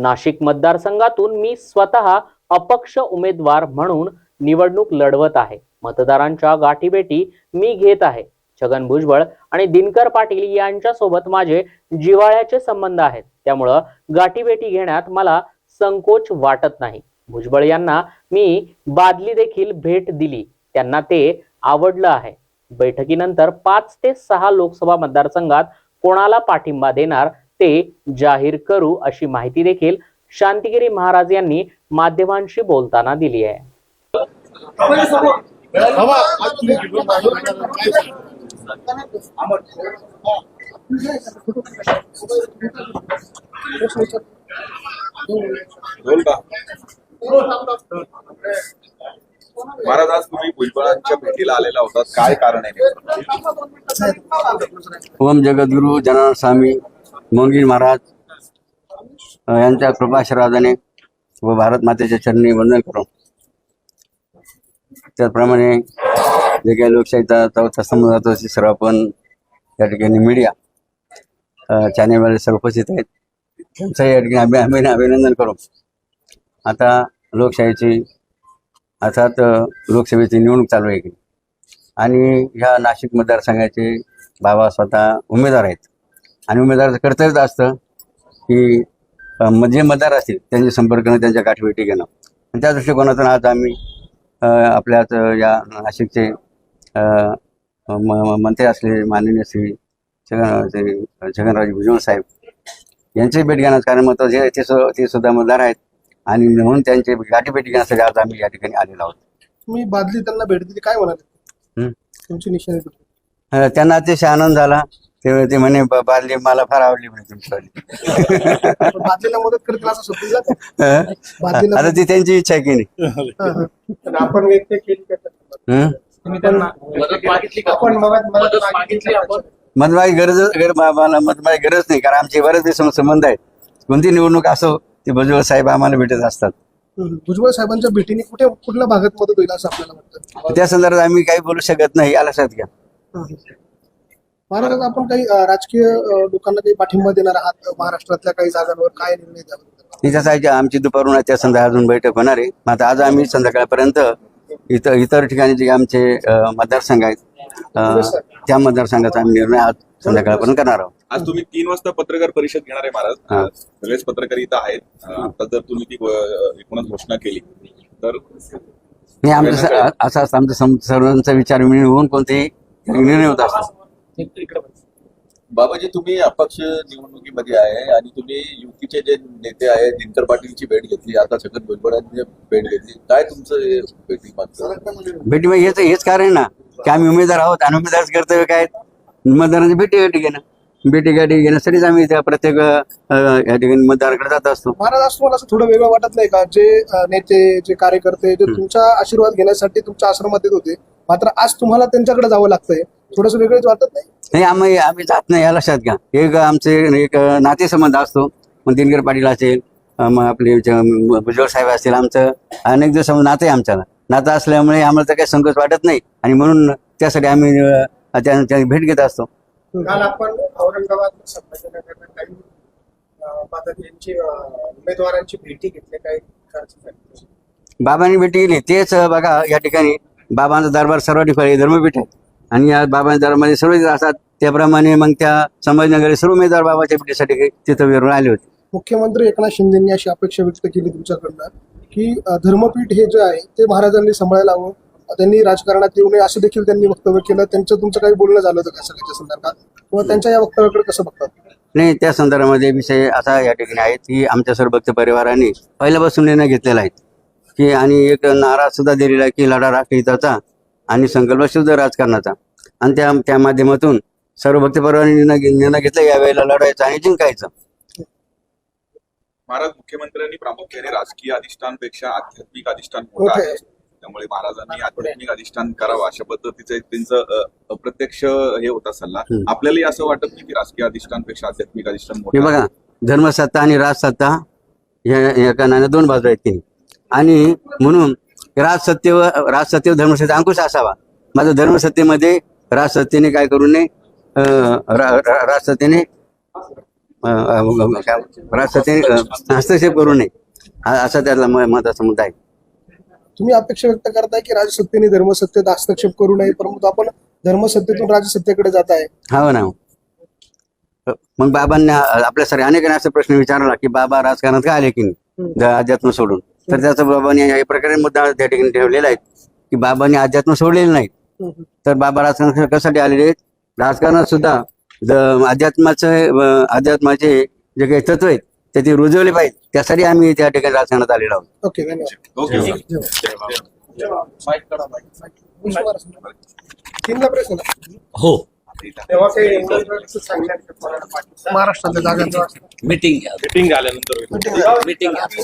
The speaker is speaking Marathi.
नाशिक मतदारसंघातून मी स्वतः अपक्ष उमेदवार म्हणून निवडणूक लढवत आहे. मतदारांच्या गाठीभेटी मी घेत आहे. छगन भुजबळ आणि दिनकर पाटील यांच्यासोबत माझे जिव्हाळ्याचे संबंध आहेत. त्यामुळं गाठीभेटी घेण्यात मला संकोच वाटत नाही. भुजबळ यांना मी बादली देखील भेट दिली. त्यांना ते आवडलं आहे. बैठकीनंतर पाच ते सहा लोकसभा मतदारसंघात कोणाला पाठिंबा देणार ते जाहीर करू अशी माहिती देखील शांतिगिरी महाराज यांनी माध्यमांशी बोलताना दिली आहे. महाराज आज तुम्ही भुजबळांच्या भेटीला आलेला होता काय कारण आहे? ओम जगद्गुरु जनार्दन स्वामी. मोंगीर महाराज यांच्या कृपाशीर्वादाने व भारत मातेच्या चरणी वंदन करून त्याचप्रमाणे जे काही लोकशाहीचा चौथा स्तंभ जातो असे सर्व आपण या ठिकाणी मीडिया चॅनेलवाले सर्व उपस्थित आहेत. त्यांचंही या ठिकाणी अभि अभिनंदन करू आता लोकशाहीची अर्थात लोकसभेची निवडणूक चालू आहे की आणि ह्या नाशिक मतदारसंघाचे बाबा स्वतः उमेदवार आहेत. आणि उमेदवाराचं कर्तव्यच असतं की जे मतदार असतील त्यांचे संपर्क करणं त्यांच्या गाठीभेटी घेणं. आणि त्या दृष्टिकोनातून आज आम्ही आपल्याच या नाशिकचे मंत्री असलेले माननीय श्री छगन छगनराज भुजबळ साहेब यांची भेट घेण्याचं कारण महत्त्वाचे आहे ते ते सुद्धा मतदार आहेत. आणि म्हणून त्यांची गाठीभेटी घेण्यासाठी आज आम्ही या ठिकाणी आलेलो आहोत. तुम्ही बादली त्यांना भेट दिली काय म्हणाले. तुमची निशाणी त्यांना अतिशय आनंद झाला. ते ते म्हणे "ब- बादली मला फार आवडली म्हणे तुमची बादलीला मदत करतील असं शब्द दिला का? बादलीला आता ती त्यांची इच्छा आहे की नाही हा, हा. पण आपण व्यक्त केली का त्याला? हं? तुम्ही त्यांना मदत मागितली का आपण मदत मदत मागितली आपण मतदाराची गरज गर- मा- मला मतदाराची गरज नाही कारण आमचे बरेच दिवस संबंध आहेत कोणती निवडणूक असो ते भुजबळ साहेब आम्हाला भेटत असतात हं. भुजबळ साहेबांच्या भेटीने कुठे कुठल्या भागात मदत होईल असं आपल्याला वाटतं त्या संदर्भात आम्ही काही बोलू शकत नाही या लक्षात घ्या हं. महाराज आपण काही राजकीय लोकांना काही पाठिंबा देणार आहात? महाराष्ट्रातल्या काही जागांवर काय निर्णय द्यावा त्याच्यासाठी आमची दुपारून त्या संदर्भात अजून बैठक होणार आहे. मग आता आज आम्ही संध्याकाळपर्यंत इतर इतर ठिकाणी जे आमचे मतदारसंघ आहेत त्या मतदारसंघाचा आम्ही निर्णय आज संध्याकाळपर्यंत करणार आहोत. आज तुम्ही तीन वाजता पत्रकार परिषद घेणार आहे महाराज. हा. सगळेच पत्रकार इथं आहेत. आता जर तुम्ही ती एकूणच घोषणा केली तर नाही आमचं असं असतं. आमचं सर्वांचा विचार विनिमय होऊन कोणतेही निर्णय होत असतो बाबाजी तुम्ही अपक्ष निवडणुकीमध्ये आहे आणि तुम्ही युतीचे जे नेते आहेत दिनकर पाटीलची भेट घेतली आता छगन भुजबळांची भेट घेतली. काय तुमचं हे भेटी भेटी मग हेच हेच कारण आहे ना की आम्ही उमेदवार आहोत आणि उमेदवाराचं कर्तव्य काय? मतदारांची भेटी गाठी घेणं. भेटी गाठी घेण्यासाठीच आम्ही त्या प्रत्येक या ठिकाणी मतदाराकडे जात असतो. महाराज असं मला असं थोडं वेगळं वाटत नाही का? जे नेते जे कार्यकर्ते जे तुमचा आशीर्वाद घेण्यासाठी तुमच्या आश्रमात येत होते मात्र आज तुम्हाला त्यांच्याकडे जावं लागतंय. थोडस वेगळंच वाटत नाही? नाही आम्ही आम्ही जात नाही या लक्षात घ्या. एक आमचे एक नातेसंबंध असतो. मग दिनकर पाटील असेल मग आपले भुजबळ साहेब असतील आमचं अनेक दिवस नातं आहे आमच्याला. नातं असल्यामुळे आम्हाला तर काही संकोच वाटत नाही. आणि म्हणून त्यासाठी आम्ही अ, त्या- त्या भेट घेत असतो. काल आपण औरंगाबाद संभाजीनगर काही यांची उमेदवारांची भेटी घेतली काही बाबांनी भेट केली तेच बघा या ठिकाणी बाबांचा दरबार सर्व ठिकाणी धर्मपीठ आहे. आणि या दरबारमध्ये सर्व असतात. त्याप्रमाणे मग त्या संभाजीनगर सर्व उमेदवार बाबाच्या भेटीसाठी तिथं विरून आले होते. मुख्यमंत्री एकनाथ शिंदेनी अशी अपेक्षा व्यक्त केली तुमच्याकडनं की धर्मपीठ हे जे आहे ते महाराजांनी सांभाळायला हवं. त्यांनी राजकारणात येऊ नये असं देखील त्यांनी वक्तव्य केलं. त्यांचं तुमचं काही बोलणं झालं होतं का सगळ्याच्या संदर्भात? किंवा त्यांच्या या वक्तव्याकडे कसं बघतात? नाही त्या संदर्भामध्ये विषय असा या ठिकाणी आहे की आमच्या सर्व भक्त परिवाराने पहिल्यापासून निर्णय घेतलेला आहे की आणि एक नारा सुद्धा दिलेला आहे की लढा राष्ट्रहिताचा आणि संकल्प शुद्ध राजकारणाचा. आणि त्या त्या माध्यमातून सर्व भक्त परिवाराने निर्णय निर्णय घेतला यावेळेला लढायचं आणि जिंकायचं महाराज मुख्यमंत्र्यांनी प्रामुख्याने राजकीय अधिष्ठानपेक्षा आध्यात्मिक अधिष्ठान मोठं आहे. त्यामुळे महाराजांनी आध्यात्मिक अधिष्ठान करावं अशा पद्धतीचं एक त्यांचं अप्रत्यक्ष हे होता सल्ला हम्म. आपल्यालाही असं वाटत नाही की राजकीय अधिष्ठानपेक्षा आध्यात्मिक अधिष्ठान हे मोठं बघा? धर्मसत्ता आणि राजसत्ता या या कारणाने दोन बाजू आहेत तिन्ही आणि म्हणून राजसत्तेवर राजसत्तेवर धर्मसत्ते अंकुश असावा माझं धर्मसत्तेमध्ये राजसत्तेने काय करू नये? अं, रा- रा- राजसत्तेने अं, अं, राजसत्तेने अं, हस्तक्षेप करू नये. हा- असा त्यातला म- महत्त्वाचा मुद्दा आहे. तुम्ही अपेक्षा व्यक्त करताय की राजसत्तेने धर्मसत्तेत हस्तक्षेप करू नये परंतु आपण धर्मसत्तेतून राजसत्तेकडे जात आहे. हो ना मग बाबांना आपल्यासारख्या अनेकांनी असा प्रश्न विचारला की बाबा राजकारणात का आले की नाही? अध्यात्म सोडून. तर त्याचा बाबांनी या प्रकारे मुद्दा त्या ठिकाणी ठेवलेला आहे की बाबांनी अध्यात्म सोडलेलं नाही. तर बाबा राजकारणात कशासाठी आलेले आहेत? राजकारणात सुद्धा द- अध्यात्माचं अध्यात्माचे जे काही तत्व आहेत ते ते रुजवले पाहिजे त्यासाठी आम्ही त्या ठिकाणी राजकारणात आलेलो आहोत. ओके प्रश्न हो. महाराष्ट्रातल्या जागांचा मीटिंग मीटिंग झाल्यानंतर मीटिंग